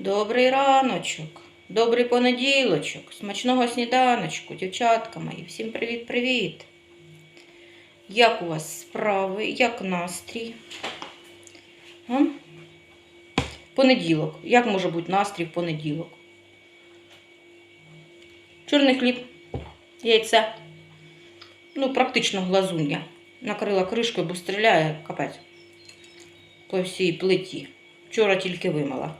Добрий раночок, добрий понеділочок, смачного сніданочку, дівчатка мої. Всім привіт-привіт. Як у вас справи, як настрій? А? Понеділок. Як може бути настрій в понеділок? Чорний хліб, яйце. Ну, практично глазунья. Накрила кришкою, бо стріляє капець по всій плиті. Вчора тільки вимила.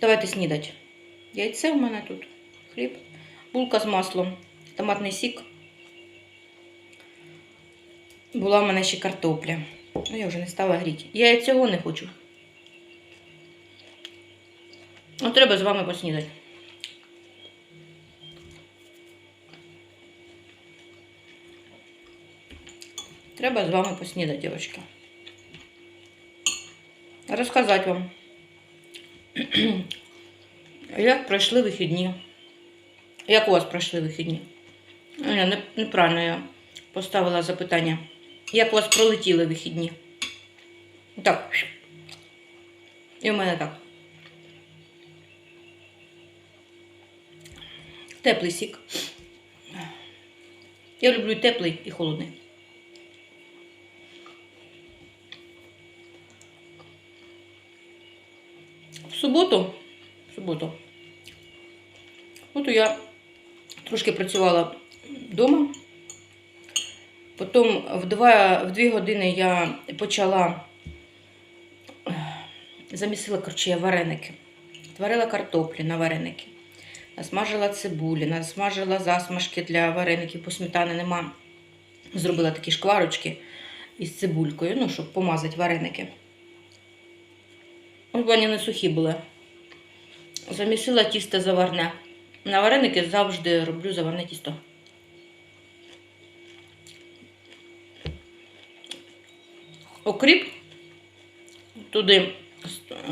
Давайте снідать. Яйце в мене тут, хліб, булка з маслом, томатний сік. Була в мене ще картопля. Ну, я вже не стала гріти. Я і цього не хочу. Ну, треба з вами поснідати. Треба з вами поснідати, дівчатки. Розказати вам, як пройшли вихідні. Як у вас пройшли вихідні? Не- Неправильно я поставила запитання. Як у вас пролетіли вихідні? Так. І в мене так. Теплий сік. Я люблю теплий і холодний. В суботу, суботу, от я трошки працювала вдома. Потім в, два, в дві години я почала ех, замісила коротше, я вареники. Варила картоплі на вареники. Насмажила цибулі, насмажила засмажки для вареників, бо сметани нема. Зробила такі шкварочки із цибулькою, ну, щоб помазати вареники. Вони не сухі були. Замісила тісто заварне. На вареники завжди роблю заварне тісто. Окріп, туди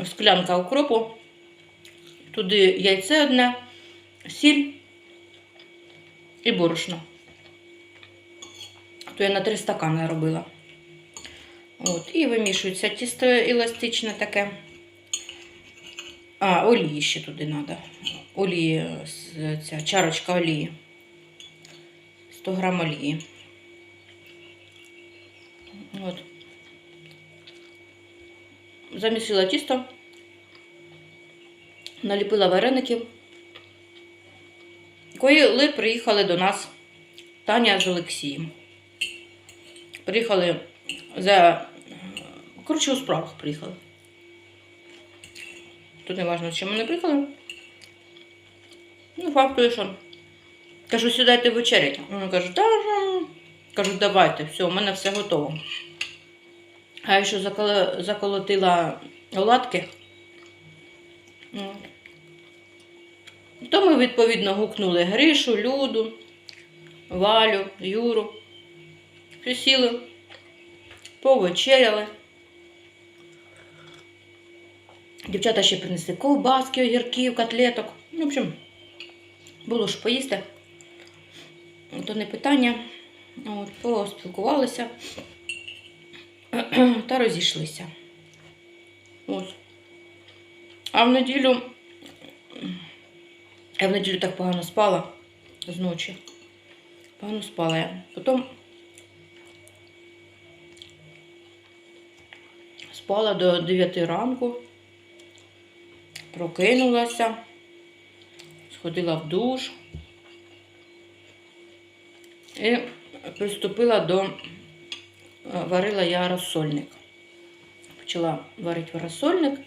склянка окропу, туди яйце одне, сіль і борошно. То я на три стакани робила. От, і вимішується тісто еластичне таке. А, олії ще туди треба. Олії, ця чарочка олії. 100 грам олії. От. Замісила тісто, наліпила вареників. Коли приїхали до нас Таня з Олексієм. Приїхали за. Коротше, у справах приїхали. Тут не важливо, чим вони приїхали. Ну, факту, що. Кажу, сідайте вечерять. Вони кажуть, да, да». Кажу, давайте, все, у мене все готово. А я ще заколо- заколотила оладки. От. То ми, відповідно, гукнули Гришу, Люду, Валю, Юру. Всі сіли, повечеряли. Дівчата ще принесли ковбаски, огірків, котлеток. Ну, в общем, було ж поїсти. То не питання. От, поспілкувалися та розійшлися. Ось. А в неділю. Я в неділю так погано спала з ночі. Погано спала я. Потім спала до 9 ранку, прокинулася, сходила в душ і приступила до е, варила я розсольник. Почала варити розсольник.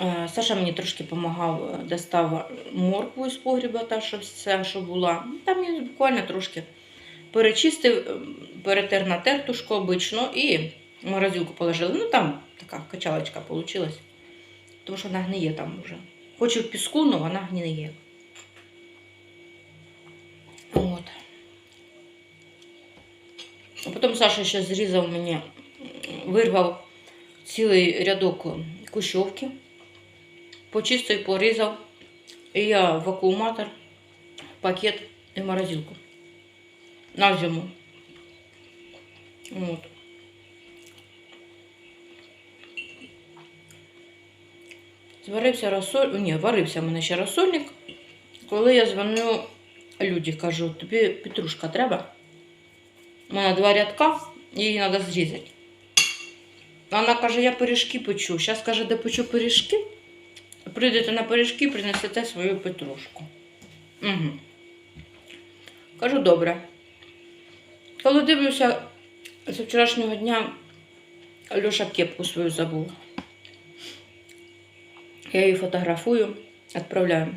Е, Саша мені трошки допомагав, достав моркву з погріба, та що все, що була. Там я буквально трошки перечистив, е, перетер на тертушку обично і в морозилку положили. Ну там така качалочка вийшла. Тому що вона гниє там вже. Хоч і в піску, але вона гниє. От. А потім Саша ще зрізав мені, вирвав цілий рядок кущовки, почистив, порізав. І я в акумулятор, пакет і морозилку. На зиму. От. Зварився розсоль... Ні, варився в мене ще розсольник. Коли я дзвоню Люді, кажу, тобі петрушка треба? У мене два рядка, її треба зрізати. Вона каже, я пиріжки печу. Зараз каже, де печу пиріжки. Прийдете на пиріжки, принесете свою петрушку. Угу. Кажу, добре. Коли дивлюся, з вчорашнього дня Льоша кепку свою забув. Я її фотографую, відправляю.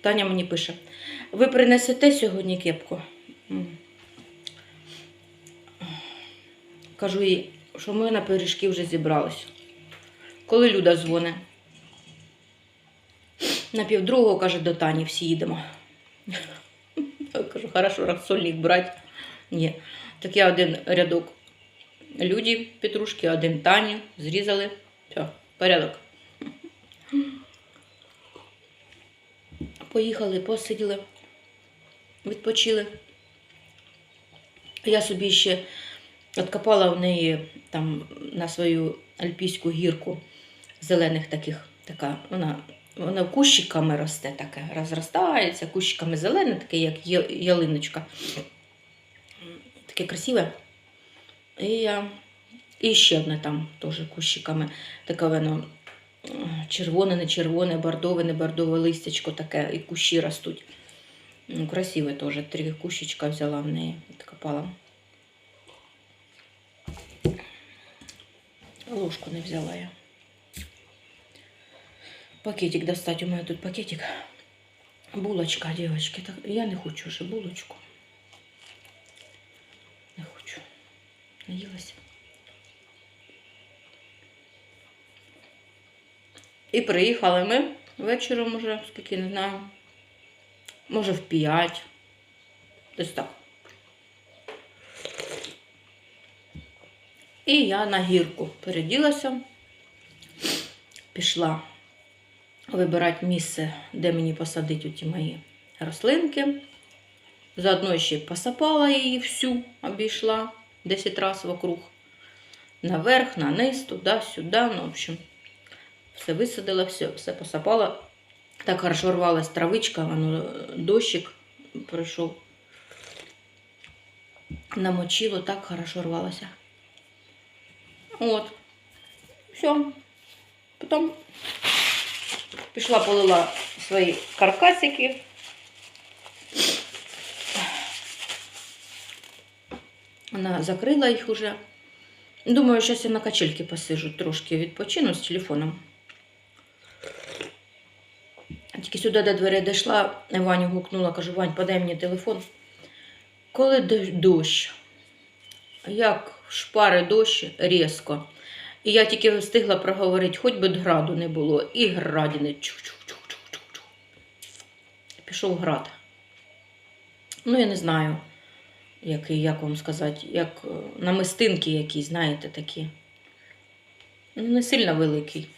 Таня мені пише: ви принесете сьогодні кепку? Кажу їй, що ми на пиріжки вже зібралися. Коли Люда дзвонить? На півдругого, каже, до Тані всі їдемо. Я кажу, хорошо, розсольник брати. Ні. Так я один рядок Люді петрушки, один Тані. Зрізали. Все, порядок. Поїхали, посиділи, відпочили. Я собі ще откопала в неї там на свою альпійську гірку зелених таких, така, вона, вона кущиками росте таке, розростається, кущиками зелене, таке, як ялиночка. Таке красиве. І я і ще одне там теж кущиками, таке воно червоне, не червоне, бордове, не бордове листячко таке, і кущі ростуть. Ну, красиве теж. Три кущичка взяла в неї, відкопала. Ложку не взяла я. Пакетик достать. У мене тут пакетик. Булочка, девочки. Так, я не хочу вже булочку. Не хочу. Наїлася. І приїхали ми вечором уже, скільки не знаю. Може в 5. Десь так. І я на гірку переділася, пішла вибирати місце, де мені посадити ті мої рослинки. Заодно ще посапала її всю, обійшла 10 разів вокруг. Наверх, на низ, туди, сюди. Ну, в общем, все висадила, все, все посапала. Так хорошо рвалась травичка, воно, дощик пройшов. Намочило, так хорошо рвалося. От. Все. Потім пішла полила свої каркасики. Вона закрила їх уже. Думаю, зараз я на качельки посижу, трошки відпочину з телефоном. Тільки сюди до дверей дійшла, Ваню гукнула, кажу, Вань, подай мені телефон. Коли дощ, як шпари дощ різко. І я тільки встигла проговорити, хоч би граду не було, і. Чух-чух-чух-чух-чух. Пішов град. Ну, я не знаю, який, як вам сказати, як е, намистинки якісь, знаєте, такі. Ну, не сильно великий.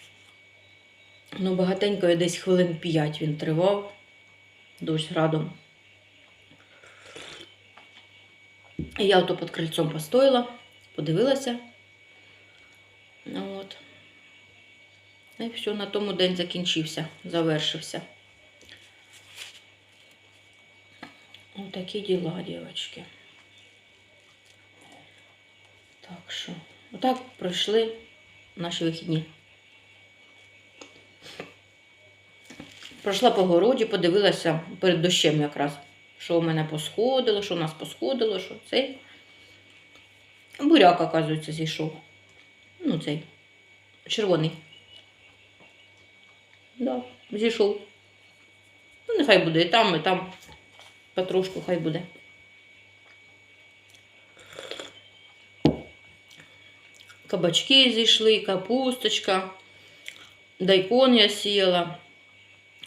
Ну, багатенько, десь хвилин п'ять він тривав. Дощ градом. І я ото під крильцом постояла, подивилася. От. І все, на тому день закінчився, завершився. Отакі діла, дівчатки. Так що, отак пройшли наші вихідні. Пройшла по городі, подивилася перед дощем якраз, що у мене посходило, що у нас посходило, що цей. Буряк, оказується, зійшов. Ну, цей червоний. Да, зійшов. Ну, нехай буде і там, і там. Потрошку хай буде. Кабачки зійшли, капусточка, дайкон я сіяла,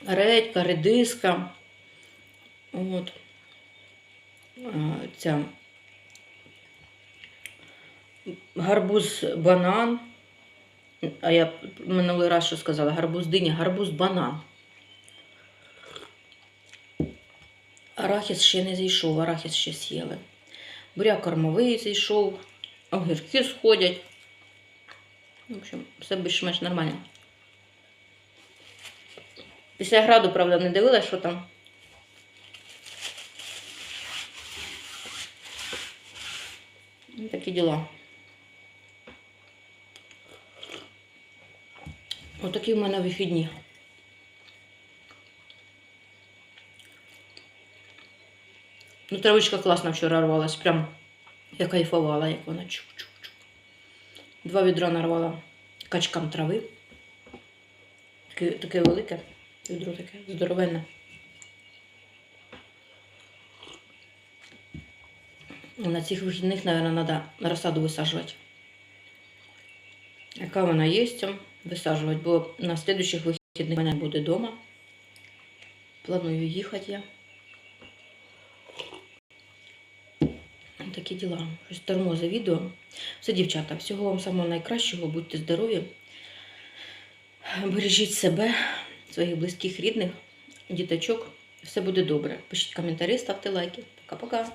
редька, редиска. От. Ця гарбуз банан. А я минулий раз що сказала? Гарбуз диня, гарбуз банан. Арахіс ще не зійшов, арахіс ще сіяли. Буряк кормовий зійшов, огірки сходять. В общем, все більш-менш нормально. Після граду, правда, не дивилась, що там. Ну, Такі діла. Отакі в мене вихідні. Ну, травичка класно вчора рвалась. Прям я кайфувала, як вона чук-чук-чук. Два відра нарвала качкам трави. Таке, таке велике. Відро таке здоровенне. На цих вихідних, мабуть, треба розсаду висаджувати. Яка вона є, висаджувати, бо на слідуючих вихідних мене буде вдома. Планую їхати я. Такі діла. Щось тормозе відео. Все, дівчата, всього вам самого найкращого, будьте здорові. Бережіть себе, своїх близьких, рідних, діточок. Все буде добре. Пишіть коментарі, ставте лайки. Пока-пока.